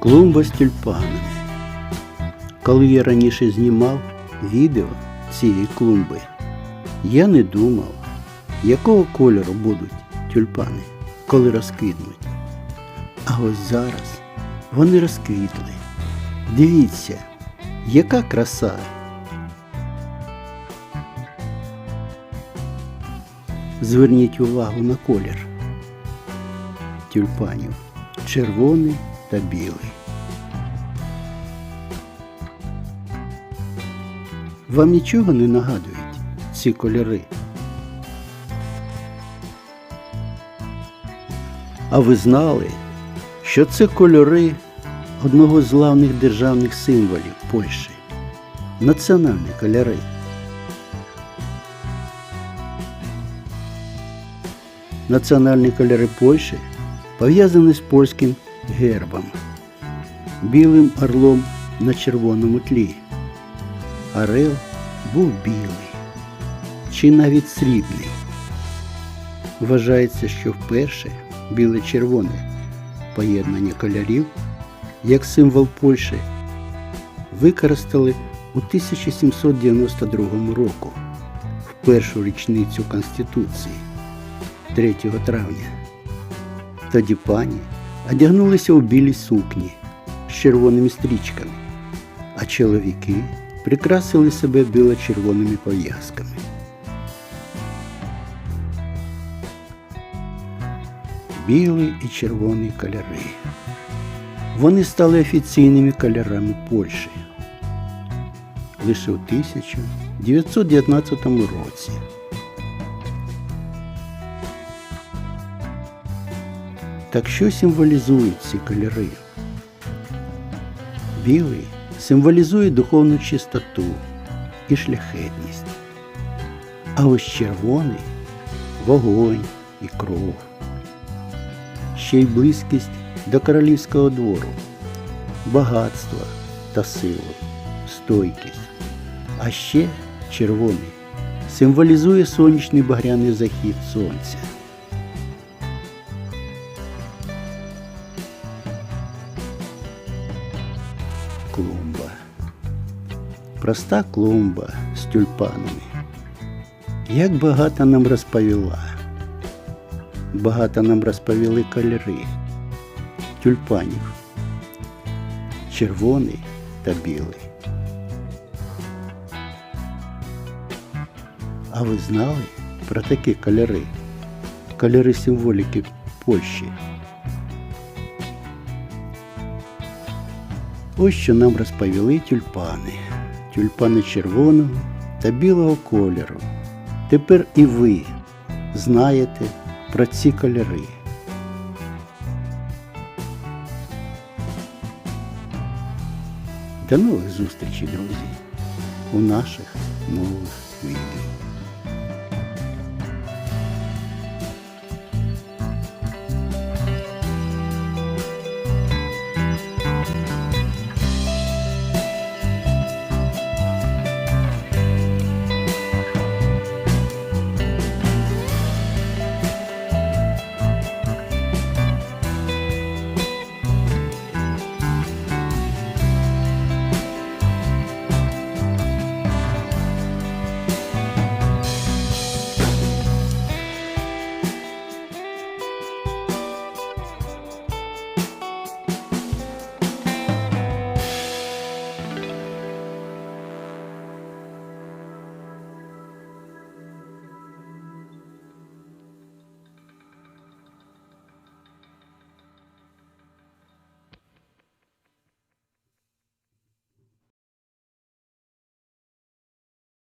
Клумба з тюльпанами. Коли я раніше знімав відео цієї клумби, я не думав, якого кольору будуть тюльпани, коли розквітнуть. А ось зараз вони розквітли. Дивіться, яка краса! Зверніть увагу на колір тюльпанів червоний та білий. Вам нічого не нагадують ці кольори? А ви знали, що це кольори одного з главних державних символів Польщі національні кольори. Національні кольори Польщі пов'язані з польським гербом, білим орлом на червоному тлі. Орел був білий чи навіть срібний. Вважається, що вперше біле-червоне поєднання кольорів як символ Польщі використали у 1792 року в першу річницю Конституції 3 травня. Тоді пані одягнулися у білі сукні з червоними стрічками, а чоловіки прикрасили себе біло-червоними пов'язками. Білий і червоний кольори. Вони стали офіційними кольорами Польщі лише у 1919 році. Так що символізують ці кольори? Білий символізує духовну чистоту і шляхетність, а ось червоний вогонь і кров. Ще й близькість до королівського двору, багатство та силу, стойкість. А ще червоний символізує сонячний багряний захід сонця. Клумба. Проста клумба з тюльпанами. Як багато нам розповіла. Багато нам розповіли кольори тюльпанів. Червоний та білий. А ви знали про такі кольори? Кольори символіки Польщі. Ось що нам розповіли тюльпани. Тюльпани червоного та білого кольору. Тепер і ви знаєте про ці кольори. До нових зустрічей, друзі, у наших нових відео.